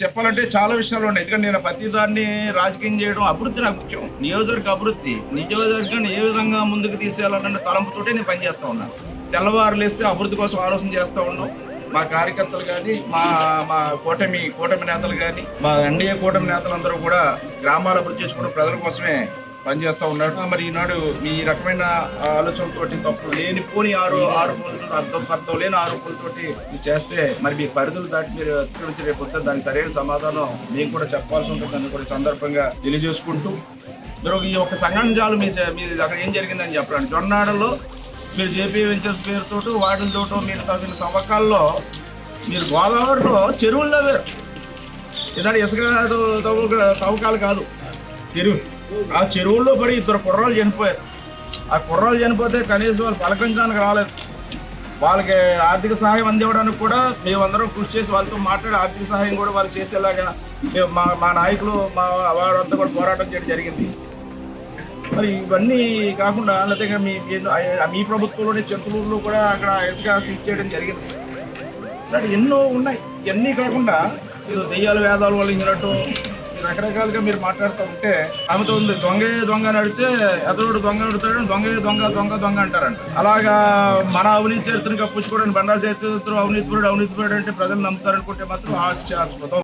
చెప్పాలంటే చాలా విషయాలు ఉన్నాయి. ఎందుకంటే నేను ప్రతిదాన్ని రాజకీయం చేయడం అభివృద్ధి నాకు ముఖ్యం. నియోజకవర్గ అభివృద్ధి. నియోజకవర్గాన్ని ఏ విధంగా ముందుకు తీసేయాలన్న తలంపుతోటే నేను పనిచేస్తూ ఉన్నాను. తెల్లవారు లేస్తే అభివృద్ధి కోసం ఆలోచన చేస్తూ ఉన్నాం. మా కార్యకర్తలు కానీ మా మా కూటమి కూటమి నేతలు కానీ మా ఎన్డీఏ కూటమి నేతలందరూ కూడా గ్రామాల అభివృద్ధి చేసుకుంటూ ప్రజల కోసమే పనిచేస్తూ ఉన్నాడు. మరి ఈనాడు ఈ రకమైన ఆలోచనతోటి తప్పు లేని పోని ఆరు ఆరోపణలతో అర్థం అర్థం లేని ఆరోపణలతోటి ఇది చేస్తే మరి మీ పరిధులు దాటి మీరు అతిక్రమించి రేపు దానికి సరైన సమాధానం మేము కూడా చెప్పాల్సి ఉంటుందని కూడా సందర్భంగా తెలియజేసుకుంటూ మీరు ఈ యొక్క సంఘంజాలు మీ మీ అక్కడ ఏం జరిగిందని చెప్పండి జొన్నాడలో మీరు జేపీ వెంచర్స్ పేరుతో వాటితోటో మీరు తగిన తవ్వకాల్లో మీరు గోదావరిలో చెరువుల్లో వేరు. ఇలాంటి ఇసుక తవ్వకాలు కాదు. చెరువు ఆ చెరువుల్లో పడి ఇద్దరు కుర్రాలు చనిపోయారు. ఆ కుర్రాలు చనిపోతే కనీసం వాళ్ళు పలకరించడానికి రాలేదు. వాళ్ళకి ఆర్థిక సహాయం అందివ్వడానికి కూడా మేమందరం కృషి చేసి వాళ్ళతో మాట్లాడి ఆర్థిక సహాయం కూడా వాళ్ళు చేసేలాగా మేము మా మా నాయకులు మా వారంతా కూడా పోరాటం చేయడం జరిగింది. మరి ఇవన్నీ కాకుండా లేకపోతే మీ మీ- ప్రభుత్వంలోనే ప్రభుత్వంలోని కూడా అక్కడ ఇసుక సీజ్ చేయడం జరిగింది. ఇలాంటి ఎన్నో ఉన్నాయి. ఇవన్నీ కాకుండా ఏదో దెయ్యాలు వేదాలు వాళ్ళు ఇచ్చినట్టు రకరకాలుగా మీరు మాట్లాడుతూ ఉంటే ఆమెతో ఉంది దొంగే దొంగ అని అడిగితే ఎదరుడు దొంగ అడుగుతాడు దొంగే దొంగ దొంగ దొంగ అంటారంట. అలాగా మన అవినీతి చరిత్రను కప్పించుకోవడానికి బండారు చరిత్ర అవినీతి పరుడు అవినీతి అంటే ప్రజలు నమ్ముతారనుకుంటే మాత్రం హాస్యాస్పదం.